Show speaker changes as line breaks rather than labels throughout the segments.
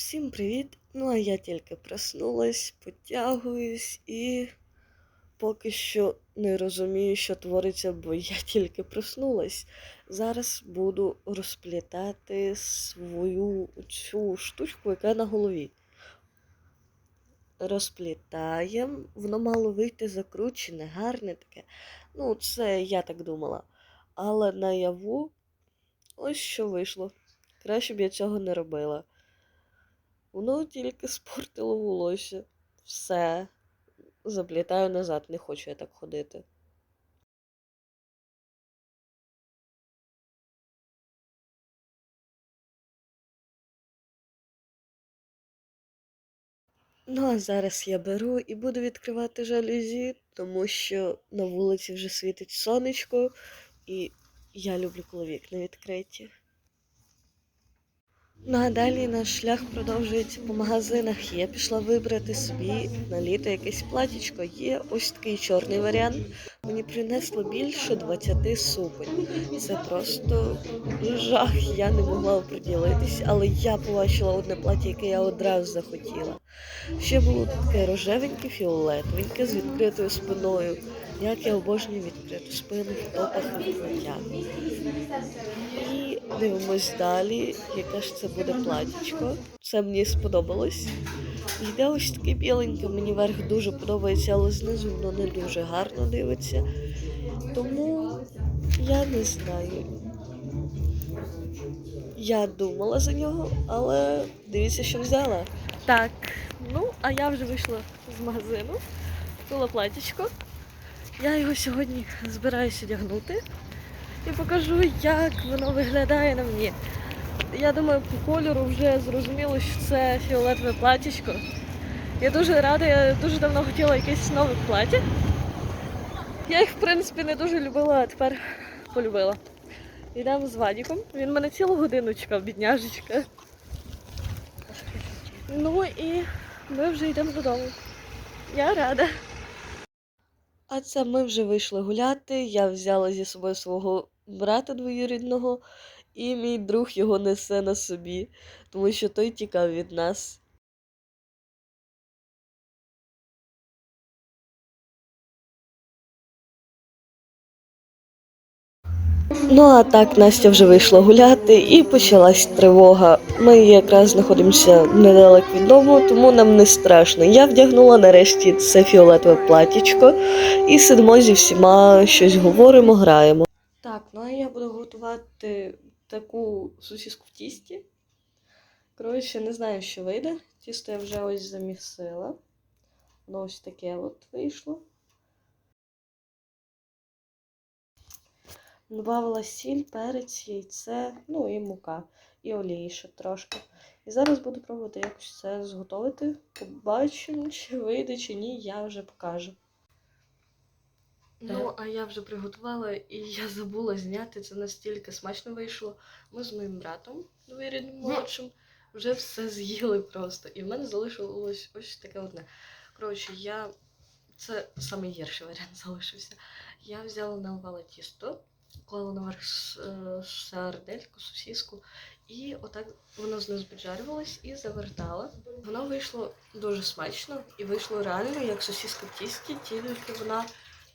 Всім привіт! Ну а я тільки проснулась, потягуюсь і поки що не розумію, що твориться, бо я тільки проснулась. Зараз буду розплітати свою цю штучку, яка на голові. Розплітаємо, воно мало вийти закручене, гарне таке. Ну, це я так думала. Але наяву ось що вийшло. Краще б я цього не робила. Воно тільки спортило волосся. Все. Заплітаю назад, не хочу я так ходити. Ну, а зараз я беру і буду відкривати жалюзі, тому що на вулиці вже світить сонечко, і я люблю, коли вікна відкриті. Ну а далі наш шлях продовжується по магазинах. Я пішла вибрати собі на літо якесь платічко. Є ось такий чорний варіант. Мені принесло більше 20 суконь. Це просто жах. Я не могла оприділитись, але я побачила одне плаття, яке я одразу захотіла. Ще було таке рожевеньке, фіолетовеньке з відкритою спиною. Як я обожнюю відкриту спину в топах і вкриттях. І дивимось далі, яке ж це буде платічко. Це мені сподобалось. Йде ось таке біленьке, мені верх дуже подобається, але знизу воно не дуже гарно дивиться. Тому я не знаю. Я думала за нього, але дивіться, що взяла. Так, ну, а я вже вийшла з магазину, купила платічко. Я його сьогодні збираюся одягнути і покажу, як воно виглядає на мені. Я думаю, по кольору вже зрозуміло, що це фіолетове платічко. Я дуже рада, я дуже давно хотіла якесь нове плаття. Я їх, в принципі, не дуже любила, а тепер полюбила. Йдемо з Вадіком. Він мене цілу годину чекав, бідняжечка. Ну і ми вже йдемо додому. Я рада. А це ми вже вийшли гуляти. Я взяла зі собою свого брата двоюрідного, і мій друг його несе на собі, тому що той тікав від нас. Ну а так Настя вже вийшла гуляти і почалась тривога. Ми якраз знаходимося недалеко від дому, тому нам не страшно. Я вдягнула нарешті це фіолетове платічко і сидимо зі всіма щось говоримо, граємо. Так, ну а я буду готувати таку сосиску в тісті. Коротше, не знаю, що вийде. Тісто я вже ось замісила. Воно ось таке от вийшло. Добавила сіль, перець, яйце, ну і мука, і олії ще трошки. І зараз буду пробувати якось це зготовити. Побачимо, чи вийде, чи ні, я вже покажу. Ну, а я вже приготувала і я забула зняти. Це настільки смачно вийшло. Ми з моїм братом, двоюрідним молодшим, вже все з'їли просто. І в мене залишилось ось таке одне. Коротше, я. Це найгірший варіант залишився. Я взяла наливала тісто, клала наверх е, сардельку, сосиску, і отак воно знизу піджарювалось і завертала. Воно вийшло дуже смачно і вийшло реально як сосиска в тісті, тільки вона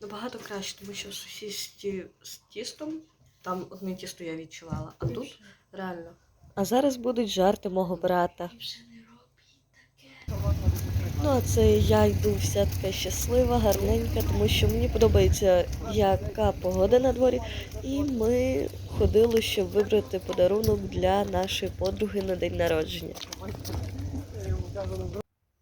набагато краще, тому що в сосисці з тістом там одне тісто я відчувала, а тут реально. А зараз будуть жарти мого брата. Ну, а це я йду вся така щаслива, гарненька, тому що мені подобається, яка погода на дворі. І ми ходили, щоб вибрати подарунок для нашої подруги на день народження.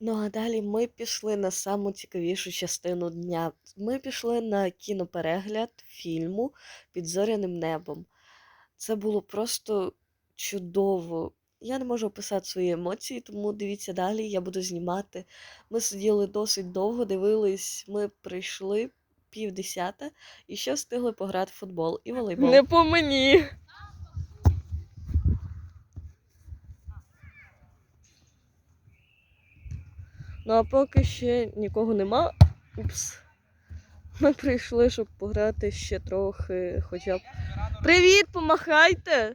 Ну а далі ми пішли на саму цікавішу частину дня. Ми пішли на кіноперегляд фільму Під зоряним небом. Це було просто чудово. Я не можу описати свої емоції, тому дивіться далі, я буду знімати. Ми сиділи досить довго, дивились, ми прийшли пів десята і ще встигли пограти в футбол і волейбол.
Не по мені.
Ну а поки ще нікого нема. Упс. Ми прийшли, щоб пограти ще трохи, хоча б. Привіт, помахайте!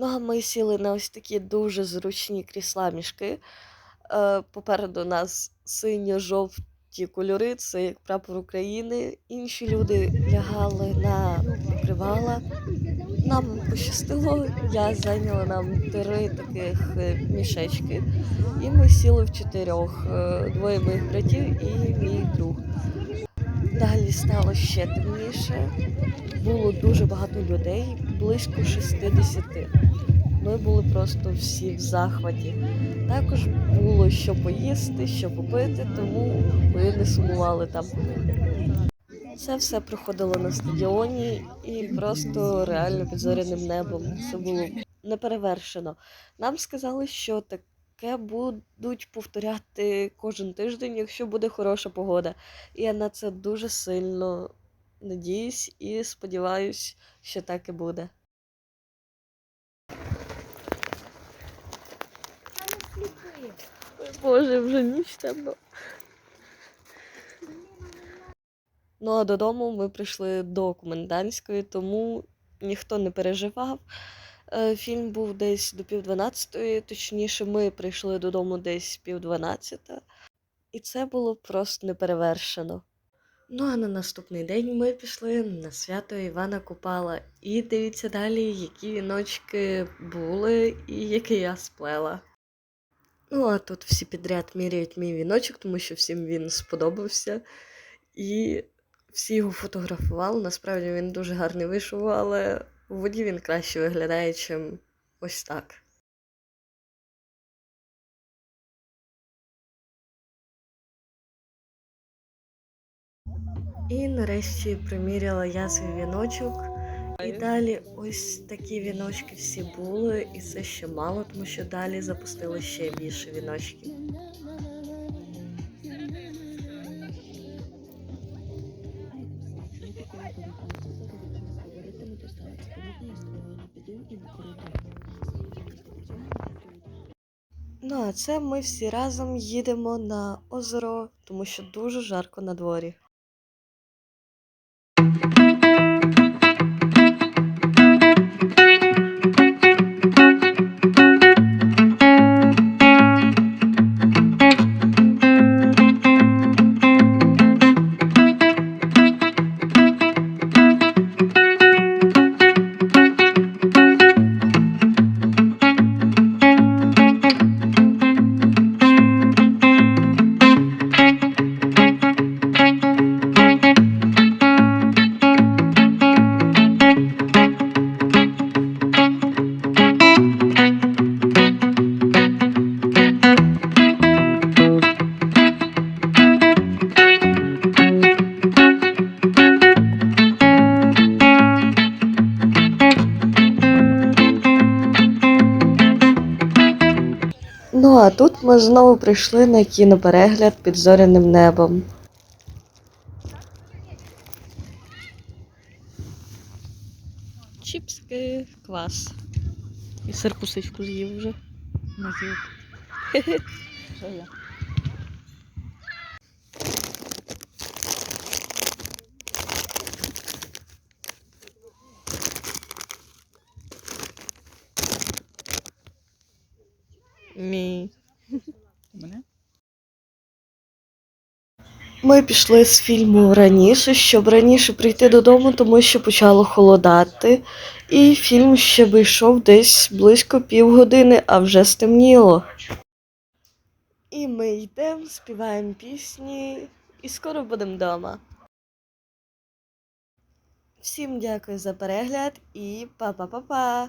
Ну, а ми сіли на ось такі дуже зручні крісла мішки. Е, Попереду нас синьо-жовті кольори, це як прапор України. Інші люди лягали на покривала. Нам пощастило, я зайняла нам три таких е, мішечки, і ми сіли в чотирьох. е, Двоє моїх братів і мій друг. Далі стало ще темніше. Було дуже багато людей, близько 60. Ми були просто всі в захваті. Також було що поїсти, що попити, тому ми не сумували там. Це все проходило на стадіоні і просто реально під зоряним небом. Це було неперевершено. Нам сказали, що таке будуть повторяти кожен тиждень, якщо буде хороша погода. Я на це дуже сильно надіюсь і сподіваюсь, що так і буде. Ой, Боже, вже ніч темно. Ну а додому ми прийшли до комендантської, тому ніхто не переживав. Е, Фільм був десь до пів дванадцятої, точніше, ми прийшли додому десь пів дванадцята. І це було просто неперевершено. Ну а на наступний день ми пішли на свято Івана Купала. І дивіться далі, які віночки були і які я сплела. Ну, а тут всі підряд міряють мій віночок, тому що всім він сподобався. І всі його фотографували. Насправді він дуже гарний вийшов, але в воді він краще виглядає, чим ось так. І нарешті приміряла я свій віночок. І далі ось такі віночки всі були, і це ще мало, тому що далі запустили ще більше віночків. Ну а це ми всі разом їдемо на озеро, тому що дуже жарко на дворі. Ми знову прийшли на кіноперегляд під зоряним небом. Чіпски, клас. І сиркусичку з'їв вже. Мій.
Мене?
Ми пішли з фільму раніше, щоб раніше прийти додому, тому що почало холодати. І фільм ще вийшов десь близько півгодини, а вже стемніло. І ми йдемо, співаємо пісні, і скоро будемо вдома. Всім дякую за перегляд і па-па-па-па!